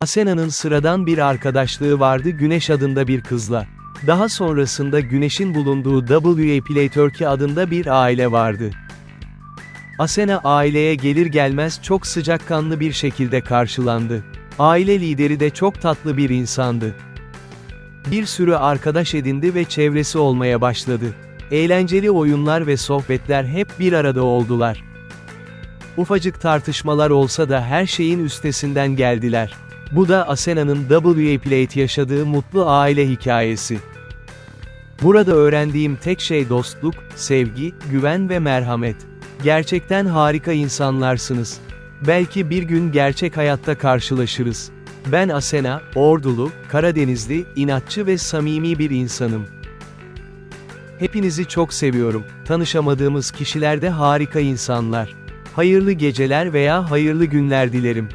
Asena'nın sıradan bir arkadaşlığı vardı Güneş adında bir kızla. Daha sonrasında Güneş'in bulunduğu WA Play Turkey adında bir aile vardı. Asena aileye gelir gelmez çok sıcakkanlı bir şekilde karşılandı. Aile lideri de çok tatlı bir insandı. Bir sürü arkadaş edindi ve çevresi olmaya başladı. Eğlenceli oyunlar ve sohbetler hep bir arada oldular. Ufacık tartışmalar olsa da her şeyin üstesinden geldiler. Bu da Asena'nın WA Plate yaşadığı mutlu aile hikayesi. Burada öğrendiğim tek şey dostluk, sevgi, güven ve merhamet. Gerçekten harika insanlarsınız. Belki bir gün gerçek hayatta karşılaşırız. Ben Asena, ordulu, Karadenizli, inatçı ve samimi bir insanım. Hepinizi çok seviyorum. Tanışamadığımız kişiler de harika insanlar. Hayırlı geceler veya hayırlı günler dilerim.